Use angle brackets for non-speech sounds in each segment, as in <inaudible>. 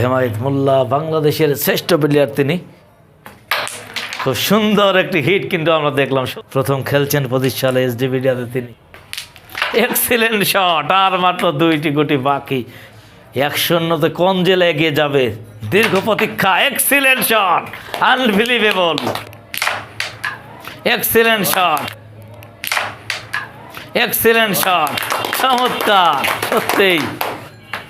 হেমায়ত মোল্লা বাংলাদেশের শ্রেষ্ঠ প্লেয়ার তিনি। খুব সুন্দর একটি হিট কিন্তু আমরা দেখলাম। প্রথম খেলছেন পঁচিশ সালে এস ডি মিডিয়াতে তিনি। এক্সিলেন্ট শট আর মাত্র দুইটি গুটি বাকি। এক শূন্যতে কোন জেলে এগিয়ে যাবে? দীর্ঘ প্রতীক্ষা excellent shot unbelievable excellent shot excellent shot চমৎকার, সত্যিই।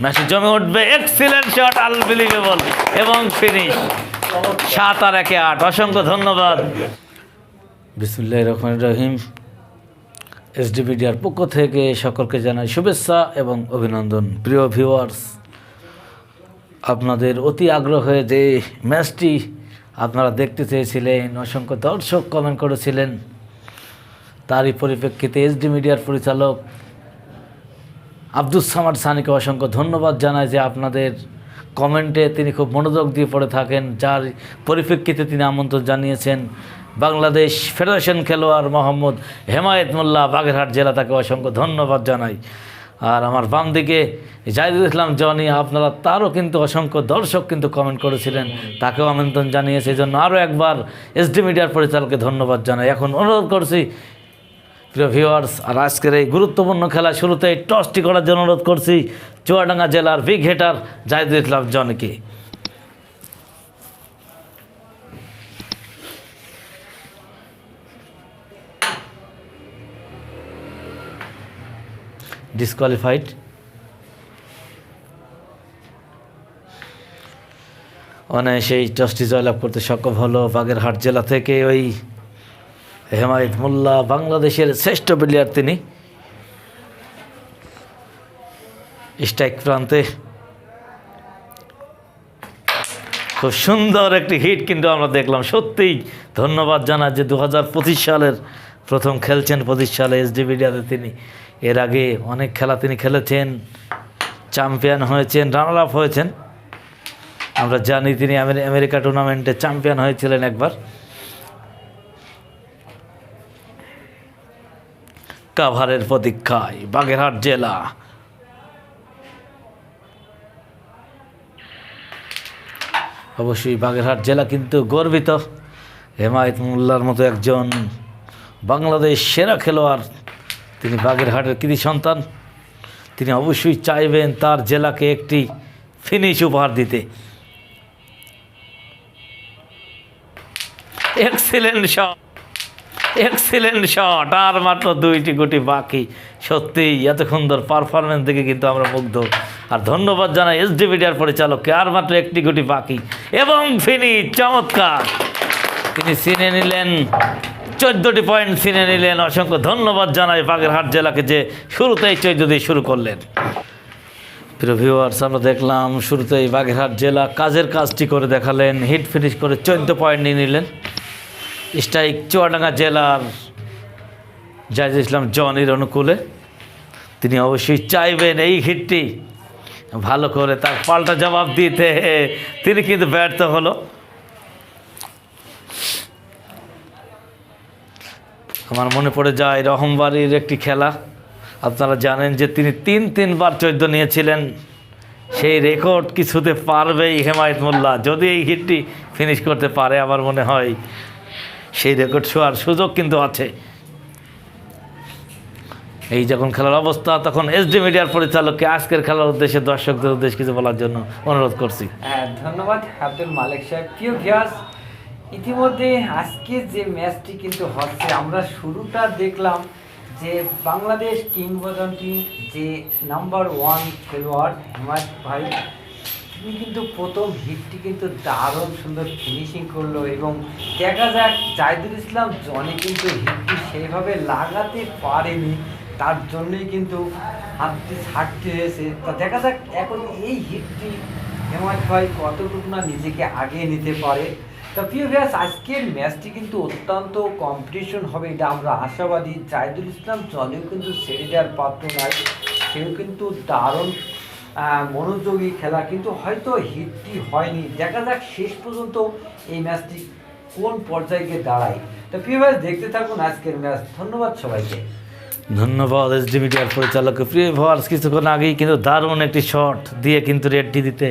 ম্যাচে জমে উঠবে এক্সিলেন্ট শট আনবিলিভেবল এবং ফিনিশ সাত আর একে আট। অসংখ্য ধন্যবাদ। বিসমুল্লাহ রহমান রহিম। এসডি মিডিয়ার পক্ষ থেকে সকলকে জানাই শুভেচ্ছা এবং অভিনন্দন। প্রিয় ভিউয়ার্স আপনাদের অতি আগ্রহে যে ম্যাচটি আপনারা দেখতে চেয়েছিলেন, অসংখ্য দর্শক কমেন্ট করেছিলেন, তারই পরিপ্রেক্ষিতে এসডি মিডিয়ার পরিচালক আব্দুস সামাদ সানিকে অসংখ্য ধন্যবাদ জানাই যে আপনাদের কমেন্টে তিনি খুব মনোযোগ দিয়ে পড়ে থাকেন, যার পরিপ্রেক্ষিতে তিনি আমন্ত্রণ জানিয়েছেন। বাংলাদেশ ফেডারেশন খেলোয়াড় মোহাম্মদ হেমায়েত মোল্লা, বাগেরহাট জেলা তাকে অসংখ্য ধন্যবাদ জানাই। আর আমার বাম দিকে জাহিদুল ইসলাম জনি, আপনারা তারও কিন্তু অসংখ্য দর্শক কিন্তু কমেন্ট করেছিলেন, তাকেও আমন্ত্রণ জানিয়েছে। এই জন্য আরও একবার এসডি মিডিয়ার পরিচালকে ধন্যবাদ জানাই। এখন অনুরোধ করছি প্রিয় ভিউয়ার্স আর আজকের এই গুরুত্বপূর্ণ খেলা শুরুতেই টসটি করার জন্য অনুরোধ করছি চুয়াডাঙ্গা জেলার বিগ হেটার জাহিদুল ইসলাম জনকে। ডিসকোয়ালিফাইড অনায়াসেই টসটি জয়লাভ করতে সক্ষম হলো বাগেরহাট জেলা থেকে ওই হেমায়ত মোল্লা বাংলাদেশের শ্রেষ্ঠ প্লেয়ার তিনি। স্ট্রাইক প্রান্তে। খুব সুন্দর একটি হিট কিন্তু আমরা দেখলাম। সত্যিই ধন্যবাদ জানা যে দু হাজার পঁচিশ সালের প্রথম খেলছেন, পঁচিশ সালে এসডি মিডিয়াতে তিনি। এর আগে অনেক খেলা তিনি খেলেছেন, চ্যাম্পিয়ন হয়েছেন রানার আপ হয়েছেন। আমরা জানি তিনি আমেরি- আমেরিকা টুর্নামেন্টে চ্যাম্পিয়ন হয়েছিলেন একবার। কাভারের প্রতীক্ষায়, বাগেরহাট জেলা। অবশ্যই বাগেরহাট জেলা কিন্তু গর্বিত। হেমায়ত মোল্লার মতো একজন বাংলাদেশ সেরা খেলোয়াড়। তিনি বাগেরহাটের কৃতি সন্তান। তিনি অবশ্যই চাইবেন তার জেলাকে একটি ফিনিশ উপহার দিতে। Excellent shot. এক্সিলেন্ট শট আর মাত্র দুইটি গুটি বাকি। সত্যিই এত সুন্দর পারফরমেন্স দেখে কিন্তু আমরা মুগ্ধ। আর ধন্যবাদ জানাই এসডি মিডিয়ার পরিচালককে। আর মাত্র একটি গুটি বাকি। এবং ফিনি চমৎকার। তিনি চিনে নিলেন, চোদ্দোটি পয়েন্ট চিনে নিলেন। অসংখ্য ধন্যবাদ জানাই বাগেরহাট জেলাকে যে শুরুতেই চোদ্দ দিয়ে শুরু করলেন। প্রিয় ভিউয়ার্স আমরা দেখলাম শুরুতেই বাগেরহাট জেলা কাজের কাজটি করে দেখালেন। হিট ফিনিশ করে চোদ্দ পয়েন্ট নিয়ে নিলেন। স্ট্রাইক চুয়াডাঙ্গা জেলার জাহিদ ইসলাম জনির অনুকূলে। তিনি অবশ্যই চাইবেন এই হিটটি। ভালো করে তার পাল্টা জবাব দিতে। তিনি কিন্তু ব্যর্থ হলো। আমার মনে পড়ে যায় রহমবাড়ির একটি খেলা। আপনারা জানেন যে তিনি তিন, তিনবার চৈদ্দ নিয়েছিলেন। সেই রেকর্ড কিছুতে পারবেই হেমায়ত মোল্লা। যদি এই হিটটি ফিনিশ করতে পারে, আমার মনে হয় সেই রেকর্ড ছোঁয়ার সুযোগ কিন্তু আছে। এই যখন খেলার অবস্থা, তখন এস ডি মিডিয়ার পরিচালককে আজকের খেলার উদ্দেশ্যে, দর্শকদের উদ্দেশ্যে কিছু বলার জন্য অনুরোধ করছি। হ্যাঁ ধন্যবাদ আব্দুল মালিক সাহেব। প্রিয় ভিউয়ার্স ইতিমধ্যে আজকে যে ম্যাচটি কিন্তু হচ্ছে, আমরা শুরুটা দেখলাম যে বাংলাদেশ কিংবদন্তি যে নাম্বার ওয়ান খেলোয়াড় হেমায়ত ভাই তিনি কিন্তু প্রথম হিটটি কিন্তু দারুণ সুন্দর ফিনিশিং করল এবং দেখা যাক, জাহিদুল ইসলাম জনি কিন্তু হিটটি সেইভাবে লাগাতে পারেনি, তার জন্যই কিন্তু হাতটি ছাড়তে হয়েছে। তা দেখা যাক এখন এই হিটটি হেমায়ত ভাই কতটুকু না নিজেকে আগিয়ে নিতে পারে। তা প্রিয় ভিয়াস আজকের ম্যাচটি কিন্তু অত্যন্ত কম্পিটিশন হবে এটা আমরা আশাবাদী। জাহিদুল ইসলাম জনেও কিন্তু ছেড়ে দেওয়ার পাত্র নাই সেও কিন্তু দারুণ মনোযোগী খেলা, কিন্তু হয়তো হিটটি হয়নি। দেখা যাক শেষ পর্যন্ত এই ম্যাচটি কোন পর্যায়ে গিয়ে দাঁড়ায়। তো প্রিয় ভাই, দেখতে থাকুন আজকের ম্যাচ। ধন্যবাদ সবাইকে। ধন্যবাদ এসডি মিডিয়ার পরিচালককে প্রিয় ভার্স কিছুক্ষণ আগেই কিন্তু দারুণ একটি শট দিয়ে কিন্তু রেডটি দিতে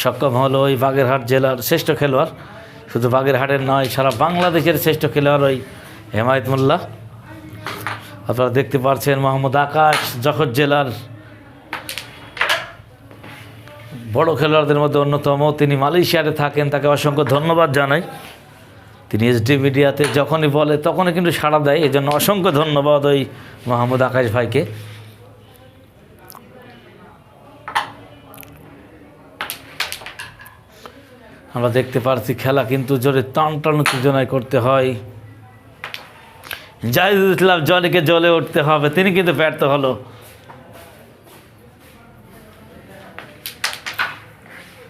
সক্ষম হলো ওই বাগেরহাট জেলার শ্রেষ্ঠ খেলোয়াড়। শুধু বাগেরহাটের নয়, সারা বাংলাদেশের শ্রেষ্ঠ খেলোয়াড় ওই হেমায়ত মোল্লা। আপনারা দেখতে পাচ্ছেন মোহাম্মদ আকাশ যখর জেলার বড় খেলোয়াড়দের মধ্যে অন্যতম। তিনি মালয়েশিয়াতে থাকেন, তাকে অসংখ্য ধন্যবাদ জানাই। তিনি এসডি মিডিয়াতে যখনই বলে, তখনই কিন্তু সাড়া দেয়। এই জন্য অসংখ্য ধন্যবাদ ওই মোহাম্মদ আকাশ ভাইকে। আমরা দেখতে পারছি খেলা কিন্তু জোরে টান টান উত্তেজনায় করতে হয়। জাহিদুল ইসলাম জলিকে জলে উঠতে হবে, তিনি কিন্তু ব্যর্থ হলো।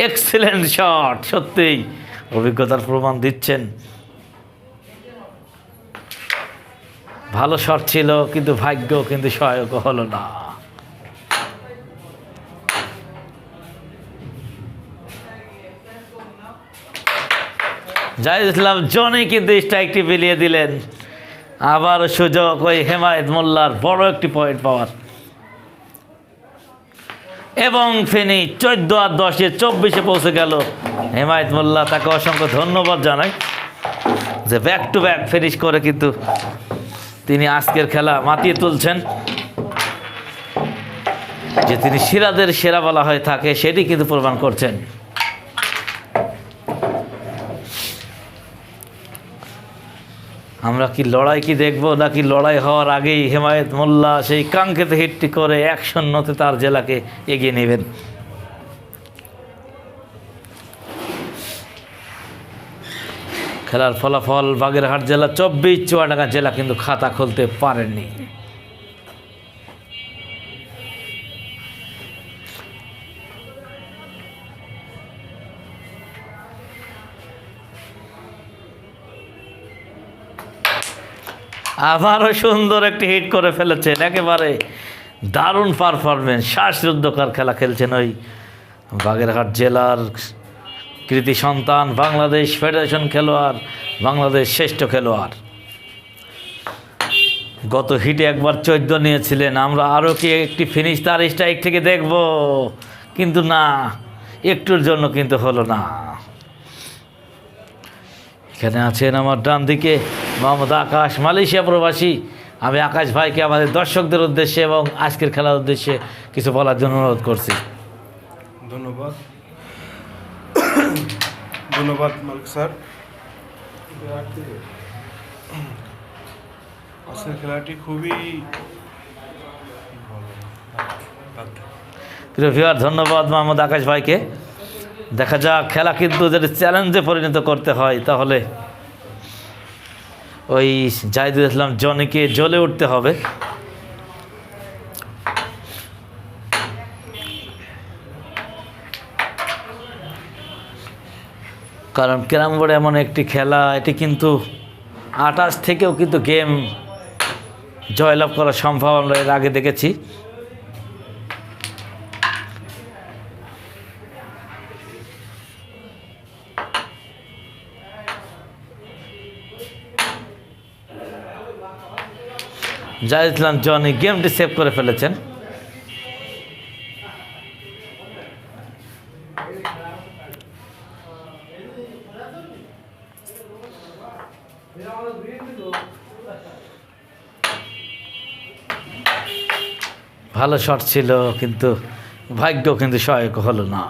এক্সিলেন্ট শট সত্যিই অভিজ্ঞতার প্রমাণ দিচ্ছেন। ভালো শট ছিল, কিন্তু ভাগ্য কিন্তু সহায়ক হলো না। জাহিদ ইসলাম, জনে কিন্তু স্ট্রাইকটি বিলিয়ে দিলেন। আবার সুযোগ ওই হেমায়ত মোল্লার বড় একটি পয়েন্ট পাওয়ার। এবং ফেনি চোদ্দ আর দশে চব্বিশে পৌঁছে গেল। হেমায়ত মোল্লা, তাকে অসংখ্য ধন্যবাদ জানাই যে ব্যাক টু ব্যাক ফিনিশ করে কিন্তু তিনি আজকের খেলা মাতিয়ে তুলছেন। যে তিনি সিরাদের সেরা বলা হয়ে থাকে, সেটি কিন্তু প্রমাণ করছেন। আমরা কি লড়াই কি দেখব নাকি লড়াই হওয়ার আগেই হেমায়েত মোল্লা সেই কাঙ্ক্ষিত হিটটি করে এক শূন্যতে তার জেলাকে এগিয়ে নেবেন। খেলার ফলাফল বাগেরহাট জেলা চব্বিশ, চুয়াডাঙ্গা জেলা কিন্তু খাতা খুলতে পারেননি। আবারও সুন্দর একটি হিট করে ফেলেছেন, একেবারে দারুণ পারফরমেন্স শ্বাসরুদ্ধকার খেলা খেলছেন ওই বাগেরহাট জেলার কৃতি সন্তান, বাংলাদেশ ফেডারেশন খেলোয়াড়, বাংলাদেশ শ্রেষ্ঠ খেলোয়াড়। গত হিটে একবার চোদ্দ নিয়েছিলেন, আমরা আরও কি একটি ফিনিশ তার স্ট্রাইক থেকে দেখব? কিন্তু না, একটুর জন্য কিন্তু হলো না। এখানে আছেন আমার ডান দিকে মোহাম্মদ আকাশ মালয়েশিয়া প্রবাসী। আমি আকাশ ভাইকে আমাদের দর্শকদের উদ্দেশ্যে এবং আজকের খেলার উদ্দেশ্যে কিছু বলার জন্য অনুরোধ করছি। ধন্যবাদ। ধন্যবাদ মালিক স্যার। আজকের খেলাটি খুবই প্রিয় ভিউয়ার ধন্যবাদ মোহাম্মদ আকাশ ভাইকে। দেখা যাক খেলা কিন্তু যদি চ্যালেঞ্জে পরিণত করতে হয় তাহলে ওই জাহিদুল ইসলাম জনিকে জ্বলে উঠতে হবে। কারণ ক্যারাম বোর্ড এমন একটি খেলা, এটি কিন্তু আটাশ থেকেও কিন্তু গেম জয়লাভ করা সম্ভব আমরা এর আগে দেখেছি। জাহিদ ইসলাম জনি গেমটি সেভ করে ফেলেছেন। ভালো শট ছিল, কিন্তু ভাগ্য কিন্তু সহায়ক হলো না।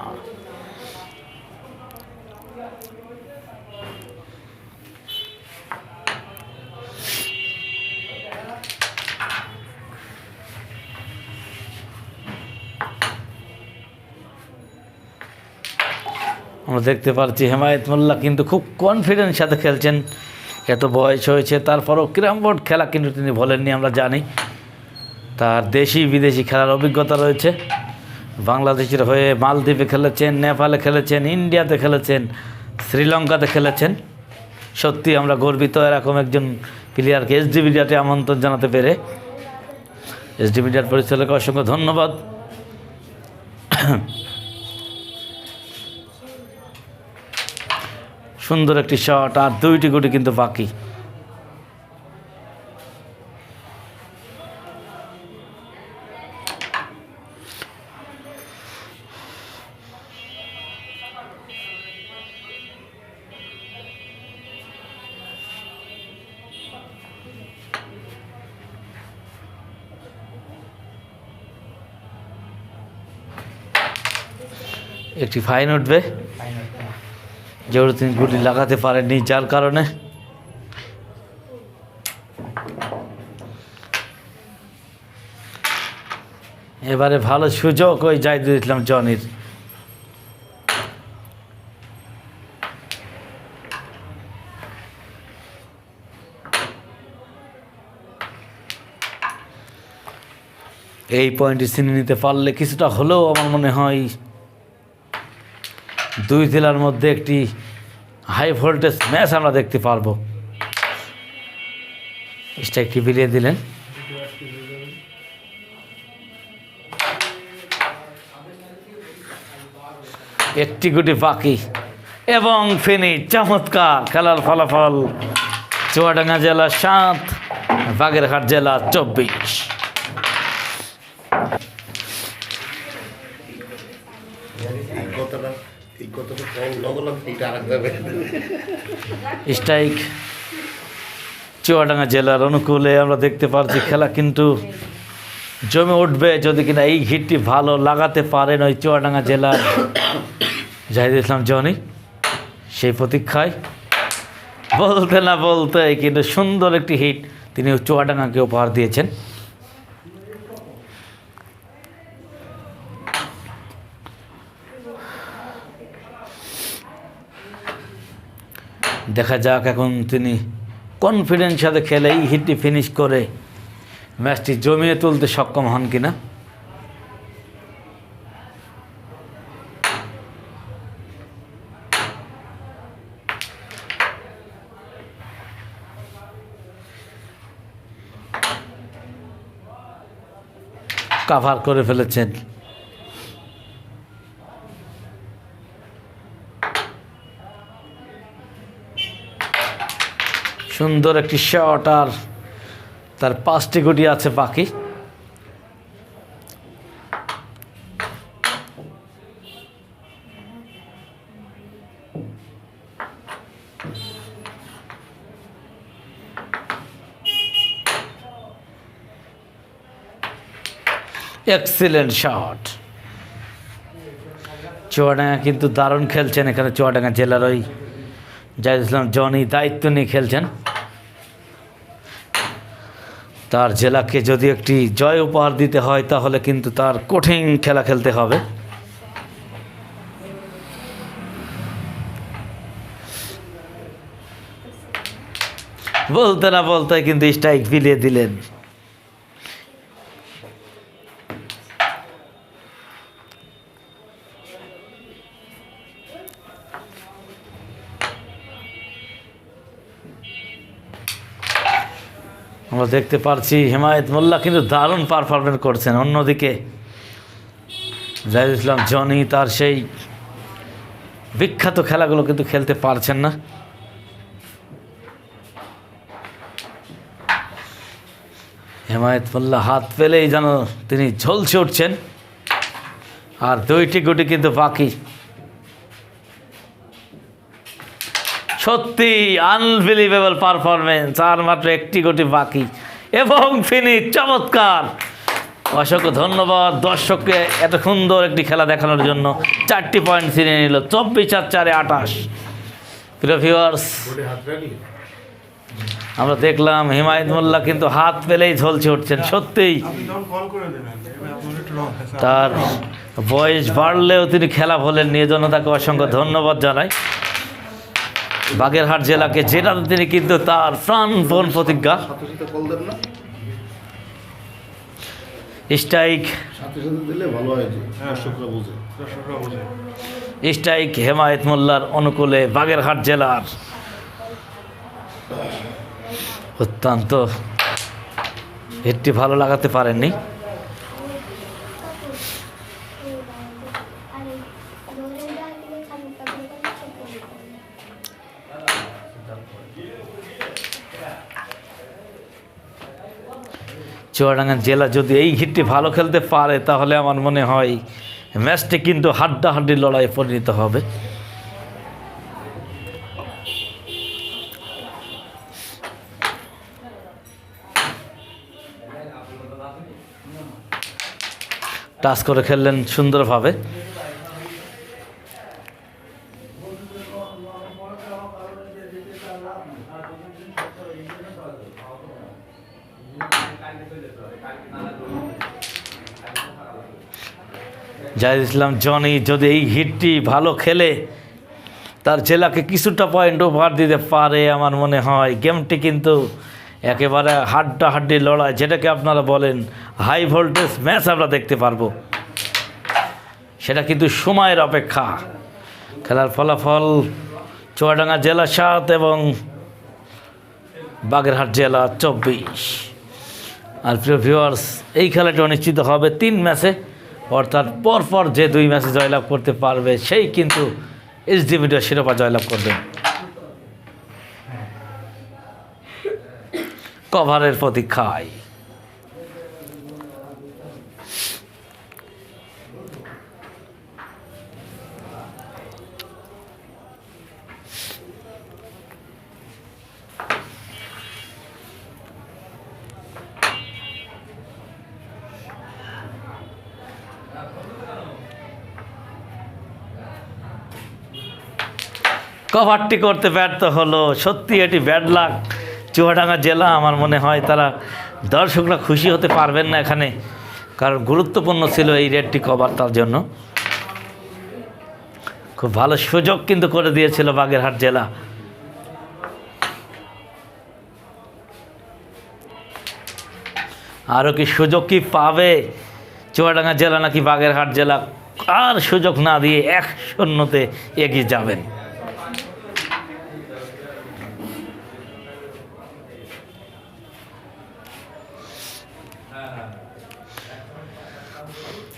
দেখতে পাচ্ছি হেমায়ত মোল্লা কিন্তু খুব কনফিডেন্স সাথে খেলছেন। এত বয়স হয়েছে, তারপরও ক্যারাম বোর্ড খেলা কিন্তু তিনি বলেননি আমরা জানি। তার দেশি বিদেশি খেলার অভিজ্ঞতা রয়েছে। বাংলাদেশের হয়ে মালদ্বীপে খেলেছেন, নেপালে খেলেছেন, ইন্ডিয়াতে খেলেছেন, শ্রীলঙ্কাতে খেলেছেন। সত্যি আমরা গর্বিত, এরকম একজন প্লেয়ারকে এসডি মিডিয়াতে আমন্ত্রণ জানাতে পেরে। এসডি মিডিয়ার পরিচালক অসংখ্য ধন্যবাদ। সুন্দর একটি শট আর দুইটি গুটি কিন্তু বাকি। একটি ফাইন উঠবে। তিনি গুলি লাগাতে পারেননি, যার কারণে এবারে ভালো সুযোগ ওই জাহিদুল ইসলাম জনির। এই পয়েন্টটি চিনে নিতে পারলে কিছুটা হলেও আমার মনে হয় দুই জেলার মধ্যে একটি হাই ভোল্টেজ ম্যাচ আমরা দেখতে পারব। স্ট্রাইকটি বিলিয়ে দিলেন। একটি গুটি বাকি। এবং ফিনি, চমৎকার খেলার ফলাফল। চুয়াডাঙ্গা জেলা সাত, বাগেরহাট জেলা চব্বিশ এই কথাটা এই কথাটা কম লগলাম এটা আর যাবে স্ট্রাইক, চুয়াডাঙ্গা জেলার অনুকূলে আমরা দেখতে পারছি খেলা কিন্তু জমে উঠবে যদি কিনা এই হিটটি ভালো লাগাতে পারেন ওই চুয়াডাঙ্গা জেলার জাহিদ ইসলাম জনি। সেই প্রতীক্ষায় বলতে না বলতে কিন্তু সুন্দর একটি হিট তিনি চুয়াডাঙ্গাকে উপহার দিয়েছেন। দেখা যাক এখন তিনি কনফিডেন্স সাথে খেলে, এই হিটটি ফিনিশ করে ম্যাচটি জমিয়ে তুলতে সক্ষম হন কিনা? কাভার করে ফেলেছেন। সুন্দর একটি শট আর তার পাঁচটি গুটি আছে বাকি। এক্সিলেন্ট শট চুয়াডাঙ্গা কিন্তু দারুণ খেলছেন এখানে, চুয়াডাঙ্গা জেলার ওই জাহিদ ইসলাম, জনি দায়িত্ব নিয়ে খেলছেন। তার জেলাকে যদি একটি জয় উপহার দিতে হয়, তাহলে কিন্তু তার কঠিন খেলা খেলতে হবে। বলতে না বলতে কিন্তু স্ট্রাইক বিলিয়ে দিলেন। আমরা দেখতে পারছি হেমায়ত মোল্লা কিন্তু দারুণ পারফরমেন্স করছেন। অন্যদিকে জাহিদ ইসলাম, জনি তার সেই বিখ্যাত খেলাগুলো কিন্তু খেলতে পারছেন না। হেমায়ত মোল্লা হাত পেলেই যেন তিনি ঝলসে উঠছেন। আর দুইটি গুটি কিন্তু বাকি। সত্যি আনবিলিভেবল পারফরমেন্স আর মাত্র একটি কোটি বাকি। এবং ফিনিশ চমৎকার। অসংখ্য ধন্যবাদ দর্শককে এত সুন্দর একটি খেলা দেখানোর জন্য। চারটি পয়েন্ট ছিনিয়ে নিল, চব্বিশ আর চারে আঠাশ। প্রিয় রাখি আমরা দেখলাম হিমায়ত মোল্লা কিন্তু হাত পেলেই ঝলছে উঠছেন, সত্যিই। তার বয়স বাড়লেও তিনি খেলা বলেন নিয়ে জন্য তাকে অসংখ্য ধন্যবাদ জানাই। বাগেরহাট জেলাকে জেতাতে তিনি কিন্তু তার প্রাণপণ প্রতিজ্ঞা। সাথে সাথে কল দেন না। স্ট্রাইক হয় স্ট্রাইক হেমায়েত মোল্লার অনুকূলে বাগেরহাট জেলার অত্যন্ত হিটটি ভালো লাগাতে পারেননি। চুয়াডাঙ্গা জেলা যদি এই হিটটি ভালো খেলতে পারে, তাহলে আমার মনে হয় ম্যাচটি কিন্তু হাড্ডাহাড্ডি লড়াইয়ে পরিণত হবে। টাচ করে খেললেন সুন্দরভাবে। জাহিদ ইসলাম, জনি, যদি এই হিটটি ভালো খেলে, তার জেলাকে কিছুটা পয়েন্ট ওভার দিতে পারে আমার মনে হয়। গেমটি কিন্তু একেবারে হাড্ডা হাড্ডি লড়াই, যেটাকে আপনারা বলেন হাই ভোল্টেজ ম্যাচ আমরা দেখতে পারব। সেটা কিন্তু সময়ের অপেক্ষা। খেলার ফলাফল চুয়াডাঙ্গা জেলা সাত এবং বাগেরহাট জেলা চব্বিশ। আর প্রিয় ভিউয়ার্স এই খেলাটি অনুষ্ঠিত হবে তিন ম্যাচে অর্থাৎ পরপর যে দুই ম্যাচে জয়লাভ করতে পারবে, সেই কিন্তু মিডিয়া শিরোপা জয়লাভ করবে। কভারের প্রতীক্ষায়। কভারটি করতে ব্যর্থ হলো। সত্যি এটি ব্যাড লাক চুয়াডাঙ্গা জেলা আমার মনে হয় তারা দর্শকরা খুশি হতে পারবেন না এখানে। কারণ গুরুত্বপূর্ণ ছিল এই রেডটি কভার তার জন্য। খুব ভালো সুযোগ কিন্তু করে দিয়েছিল বাগেরহাট জেলা। আরও কি সুযোগ কি পাবে? চুয়াডাঙ্গা জেলা নাকি বাগেরহাট জেলা? আর সুযোগ না দিয়ে এক শূন্যতে এগিয়ে যাবেন।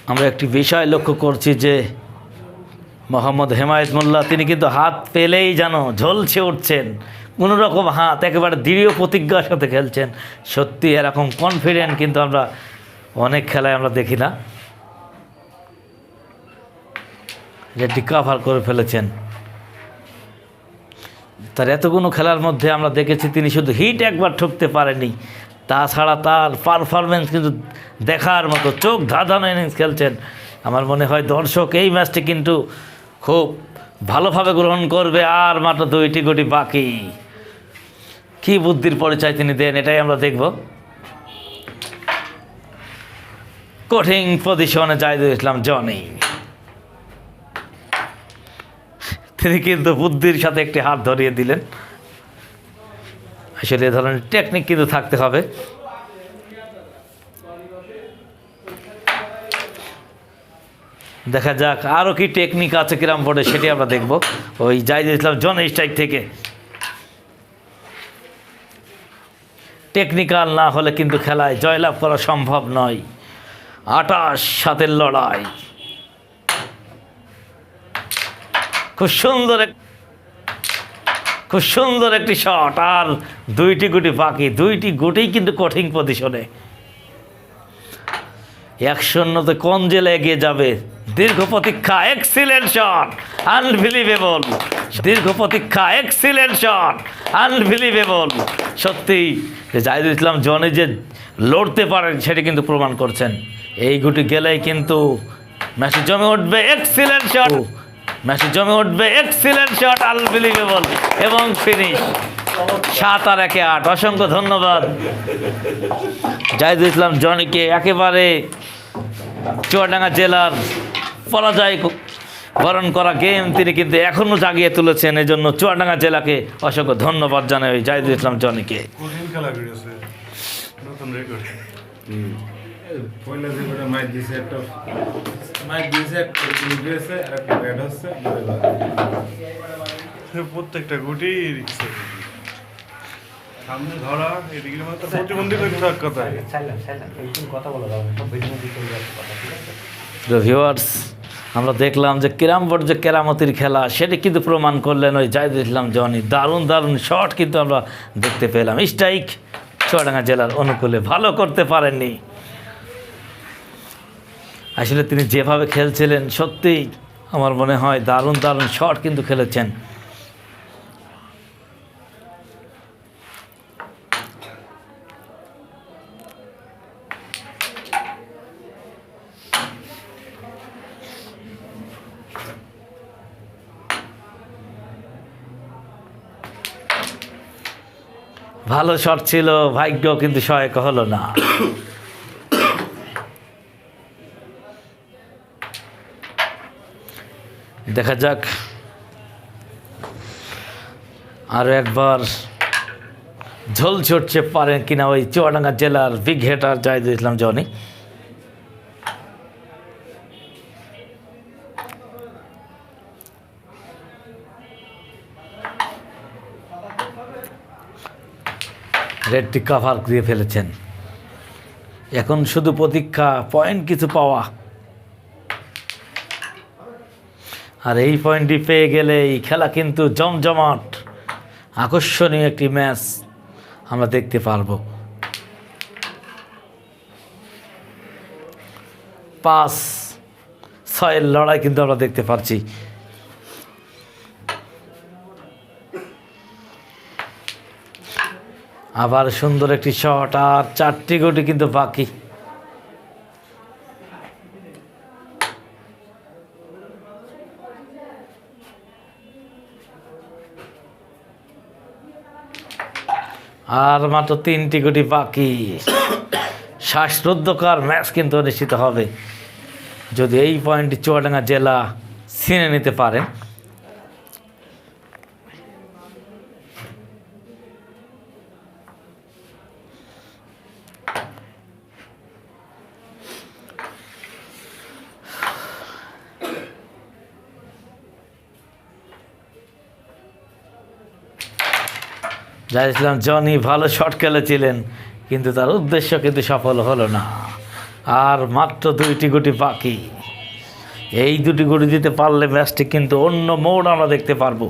আমরা একটি বিষয় লক্ষ্য করছি যে মোহাম্মদ হেমায়ত মোল্লা, তিনি কিন্তু হাত পেলেই যেন ঝলছে উঠছেন কোনো রকম হাত একেবারে দৃঢ় প্রতিজ্ঞার সাথে খেলছেন। সত্যি এরকম কনফিডেন্ট কিন্তু আমরা অনেক খেলায় আমরা দেখি না। যেটি কাভার করে ফেলেছেন। তার এতগুলো খেলার মধ্যে আমরা দেখেছি তিনি শুধু হিট একবার ঠুকতে পারেনি। তাছাড়া তার পারফরমেন্স কিন্তু দেখার মতো চোখ ধাঁধানো ইনিংস খেলছেন। আমার মনে হয় দর্শক এই ম্যাচটি কিন্তু খুব ভালোভাবে গ্রহণ করবে আর মাত্র দুইটি গুটি বাকি। কি বুদ্ধির পরিচয় তিনি দেন, এটাই আমরা দেখব। কঠিন পজিশনে জাহিদুল ইসলাম জনি তিনি কিন্তু বুদ্ধির সাথে একটি হাত ধরিয়ে দিলেন। আসলে এ ধরনের টেকনিক কিন্তু থাকতে হবে। দেখা যাক আরও কি টেকনিক আছে কিরাম বোর্ডে সেটি আমরা দেখব। ওই জাহিদ ইসলাম জন স্ট্রাইক থেকে। টেকনিক্যাল না হলে কিন্তু খেলায় জয়লাভ করা সম্ভব নয়। আটাশ সাতের লড়াই। খুব সুন্দর খুব সুন্দর একটি শট, আর দুইটি গুটি বাকি, দুইটি গুটিই কিন্তু কঠিন পজিশনে। এক শূন্যতে কোন জেলে এগিয়ে যাবে? দীর্ঘ প্রতীক্ষা এক্সিলেন্ট শট আনবিলিভেবল দীর্ঘ প্রতীক্ষা এক্সিলেন্ট শট আনবিলিভেবল সত্যি জাহিদুল ইসলাম জনে যে লড়তে পারেন, সেটি কিন্তু প্রমাণ করছেন। এই গুটি গেলেই কিন্তু ম্যাচে জমে উঠবে এক্সিলেন্ট শট ম্যাচে জমে উঠবে এক্সিলেন্ট শট আনবিলিভেবল এবং ফিনিশ সাত আর একে আট। অসংখ্য ধন্যবাদ। জাহিদুল ইসলাম জনিকে একেবারে চুয়াডাঙ্গা জেলার পরাজয় বরণ করা গেম তিনি কিন্তু এখনও জাগিয়ে তুলেছেন এই জন্য চুয়াডাঙ্গা জেলাকে অসংখ্য ধন্যবাদ জানাই ওই জাহিদুল ইসলাম জনিকে। নতুন রেকর্ড পয়লা যে করে মাইক দিয়েছে একটা মাইক দিয়েছে একটা দিয়েছে আর একটা ব্যাট হচ্ছে প্রত্যেকটা গুটি রিক্সে সামনে ধরা এদিকে মাত্র প্রতিবন্ধী করে থাক কথা। ছাড়লাম ছাড়লাম এইরকম কথা বলা যাবে সব ভিডিও দিতে যাচ্ছে কথা ভিউয়ার্স আমরা দেখলাম যে ক্যারাম বোর্ড যে কেরামতির খেলা সেটি কিন্তু প্রমাণ করলেন ওই জাহিদুল ইসলাম জনি। দারুণ দারুণ শট কিন্তু আমরা দেখতে পেলাম। স্ট্রাইক চুয়াডাঙ্গা জেলার অনুকূলে ভালো করতে পারেননি। আসলে তিনি যেভাবে খেলছিলেন, সত্যিই আমার মনে হয় দারুণ দারুণ শট কিন্তু খেলেছেন। ভালো শট ছিল, ভাগ্য কিন্তু সহায়ক হলো না। দেখা যাক। আরও একবার ঝোল ছুটছে পারেন কিনা ওই চুয়াডাঙ্গা জেলার বিগ হেটার জাহিদুল ইসলাম জনি। রেডটি কাভার দিয়ে ফেলেছেন। এখন শুধু প্রতীক্ষা পয়েন্ট কিছু পাওয়া। আর এই পয়েন্টটি পেয়ে গেলে এই খেলা কিন্তু জমজমাট। আকর্ষণীয় একটি ম্যাচ আমরা দেখতে পারব। পাঁচ ছয়ের লড়াই কিন্তু আমরা দেখতে পাচ্ছি আবার সুন্দর একটি শট আর চারটি গুটি কিন্তু বাকি। আর মাত্র তিনটি কোটি বাকি। শ্বাসরুদ্ধকর ম্যাচ কিন্তু নিশ্চিত হবে। যদি এই পয়েন্টটি চুয়াডাঙ্গা জেলা ছিনে নিতে পারে জাহিদ ইসলাম জনি ভালো শট খেলেছিলেন, কিন্তু তার উদ্দেশ্য কিন্তু সফল হলো না। আর মাত্র দুইটি গুটি বাকি। এই দুটি গুটি দিতে পারলে ম্যাচটি কিন্তু অন্য মোড় আমরা দেখতে পারব।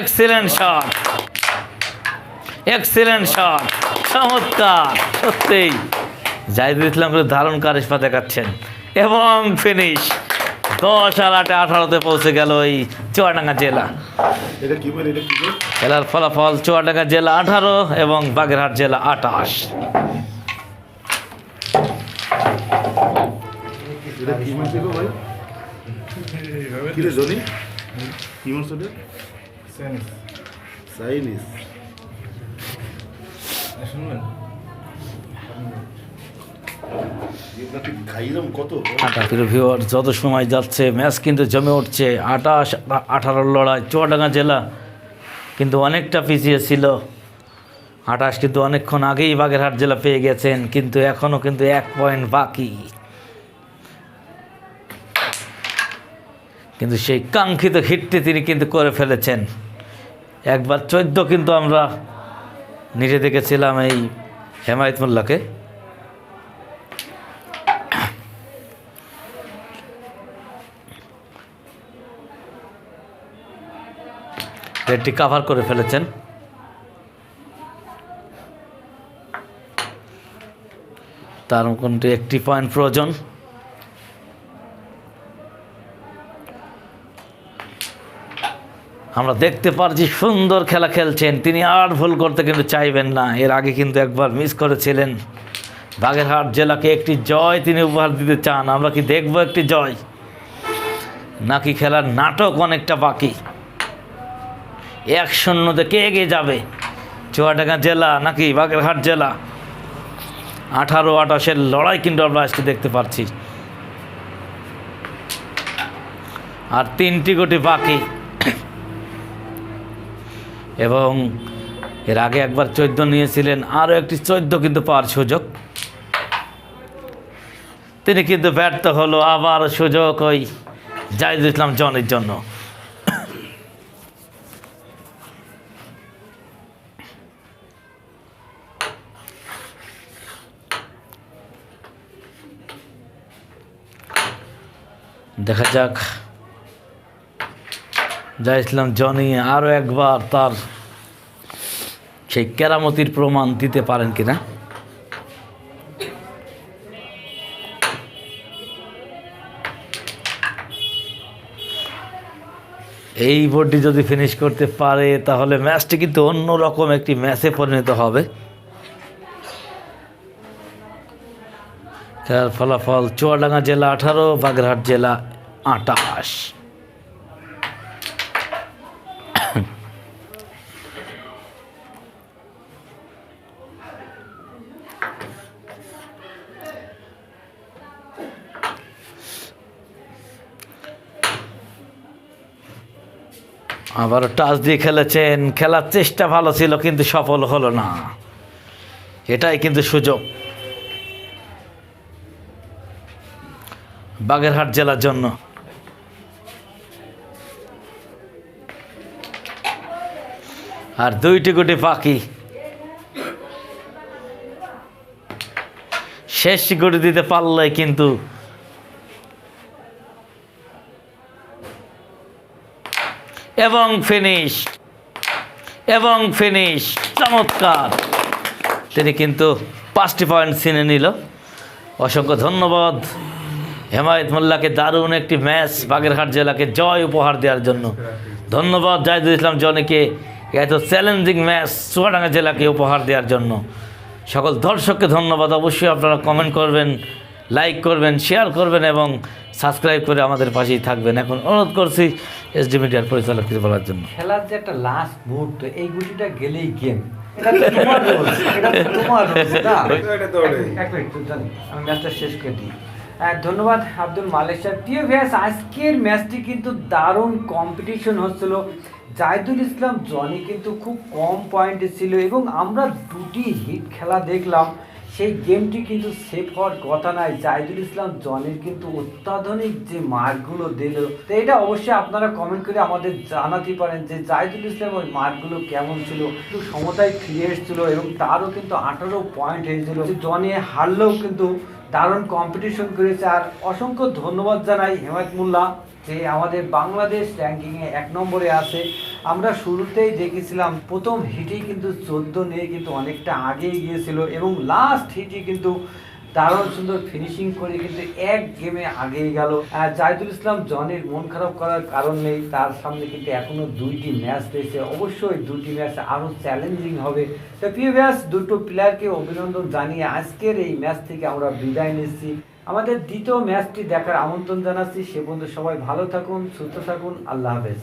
এক্সিলেন্ট শট এক্সিলেন্ট শট চমৎকার! সত্যিই। জাহিদুল ইসলাম কিন্তু দারুণ কারিশমা দেখাচ্ছেন। এবং ফিনিশ দশ আর আটে আঠারোতে পৌঁছে গেল এই চুয়াডাঙ্গা জেলা। খেলার ফলাফল চুয়াডাঙ্গা জেলা আঠারো এবং বাগেরহাট জেলা আঠাশ। শুনবেন এটা তুই খাইলাম কত আটা প্রিয় ভিউয়ার যত সময় যাচ্ছে, ম্যাচ কিন্তু জমে উঠছে। আঠাশ আঠারোর লড়াই, চুয়াডাঙ্গা জেলা কিন্তু অনেকটা পিছিয়ে ছিল। আঠাশ কিন্তু অনেকক্ষণ আগেই বাগেরহাট জেলা পেয়ে গেছেন, কিন্তু এখনও কিন্তু এক পয়েন্ট বাকি। কিন্তু সেই কাঙ্ক্ষিত হিটটি তিনি কিন্তু করে ফেলেছেন। একবার চোদ্দ কিন্তু আমরা নিজে দেখেছিলাম এই হেমায়ত মোল্লাকে রেডটি কাভার করে ফেলেছেন। তার কোনটি একটি পয়েন্ট প্রয়োজন। আমরা দেখতে পারছি সুন্দর খেলা খেলছেন। তিনি আর ভুল করতে কিন্তু চাইবেন না। এর আগে কিন্তু একবার মিস করেছিলেন। বাগেরহাট জেলাকে একটি জয় তিনি উপহার দিতে চান। আমরা কি দেখব একটি জয়? নাকি খেলার নাটক অনেকটা বাকি? এক শূন্য কে এগিয়ে যাবে? চুয়াডাঙ্গা জেলা নাকি বাগেরহাট জেলা? আঠারো আঠাশের লড়াই কিন্তু আমরা আজকে দেখতে পাচ্ছি। আর তিনটি গুটি বাকি। এবং এর আগে একবার চোদ্দ নিয়েছিলেন, আরও একটি চোদ্দ কিন্তু পাওয়ার সুযোগ। তিনি কিন্তু ব্যর্থ হলো, আবার সুযোগ ওই জাহিদুল ইসলাম জনের জন্য। দেখা যাক। জয় ইসলাম, জনি আরও একবার তার সেই কেরামতির প্রমাণ দিতে পারেন কিনা? এই বোর্ডটি যদি ফিনিশ করতে পারে, তাহলে ম্যাচটি কিন্তু অন্যরকম একটি ম্যাচে পরিণত হবে। খেলার ফলাফল চুয়াডাঙ্গা জেলা আঠারো, বাগেরহাট জেলা আটাশ। আবার টাচ দিয়ে খেলেছেন, খেলার চেষ্টা ভালো ছিল, কিন্তু সফল হলো না। এটাই কিন্তু সুযোগ। বাগেরহাট জেলার জন্য। আর দুইটি গুটি পাখি শেষ গুটি দিতে পারলে কিন্তু এবং ফিনিশ এবং ফিনিশ চমৎকার। তিনি কিন্তু পাঁচটি পয়েন্ট ছিনে নিল। অসংখ্য ধন্যবাদ। হেমায়ত মোল্লাকে দারুণ একটি ম্যাচ বাগেরহাট জেলাকে জয় উপহার দেওয়ার জন্য। ধন্যবাদ, জাহিদুল ইসলাম জনিকে। এত চ্যালেঞ্জিং ম্যাচ চুয়াডাঙ্গা জেলাকে উপহার দেওয়ার জন্য। সকল দর্শককে ধন্যবাদ। অবশ্যই আপনারা কমেন্ট করবেন লাইক করবেন শেয়ার করবেন এবং সাবস্ক্রাইব করে আমাদের পাশেই থাকবেন। এখন অনুরোধ করছি এসডি মিডিয়ার পরিচালক কিছু বলার জন্য। খেলার যে একটা লাস্ট মুহূর্ত এই গুটিটা গেলেই গেম <laughs> আমি ম্যাচটা শেষ করে দিই। ধন্যবাদ আব্দুল মালিক সাহেব। প্রিয় ভিয়াস আজকের ম্যাচটি কিন্তু দারুণ কম্পিটিশন হচ্ছিল। জাহিদুল ইসলাম, জনি কিন্তু খুব কম পয়েন্টে ছিল এবং আমরা দুটি হিট খেলা দেখলাম। সেই গেমটি কিন্তু সেফ হওয়ার কথা নয়। জাহিদুল ইসলাম, জনের কিন্তু অত্যাধুনিক যে মার্কগুলো দিল, তো এটা অবশ্যই আপনারা কমেন্ট করে আমাদের জানাতে পারেন যে জাহিদুল ইসলাম ওই মার্কগুলো কেমন ছিল। একটু সমতায় ফিরে এসেছিল এবং তারও কিন্তু আঠারো পয়েন্ট হয়েছিল। জনে হারলেও কিন্তু দারুণ কম্পিটিশন করেছে। আর অসংখ্য ধন্যবাদ জানাই হেমায়ত মোল্লা, যে আমাদের বাংলাদেশ র্যাঙ্কিংয়ে এক নম্বরে আছে। আমরা শুরুতেই দেখেছিলাম প্রথম হিটেই কিন্তু চোদ্দ নিয়ে কিন্তু অনেকটা আগেই গিয়েছিল এবং লাস্ট হিটে কিন্তু দারুণ সুন্দর ফিনিশিং করে কিন্তু এক গেমে আগেই গেল। জাহিদুল ইসলাম জনের মন খারাপ করার কারণ নেই, তার সামনে কিন্তু এখনও দুইটি ম্যাচ রয়েছে। অবশ্যই দুটি ম্যাচ আরও চ্যালেঞ্জিং হবে। তো প্রিয় ম্যাচ দুটো প্লেয়ারকে অভিনন্দন জানিয়ে আজকের এই ম্যাচ থেকে আমরা বিদায় নিচ্ছি। আমাদের দ্বিতীয় ম্যাচটি দেখার আমন্ত্রণ জানাচ্ছি। সে পর্যন্ত সবাই ভালো থাকুন, সুস্থ থাকুন। আল্লাহ হাফেজ।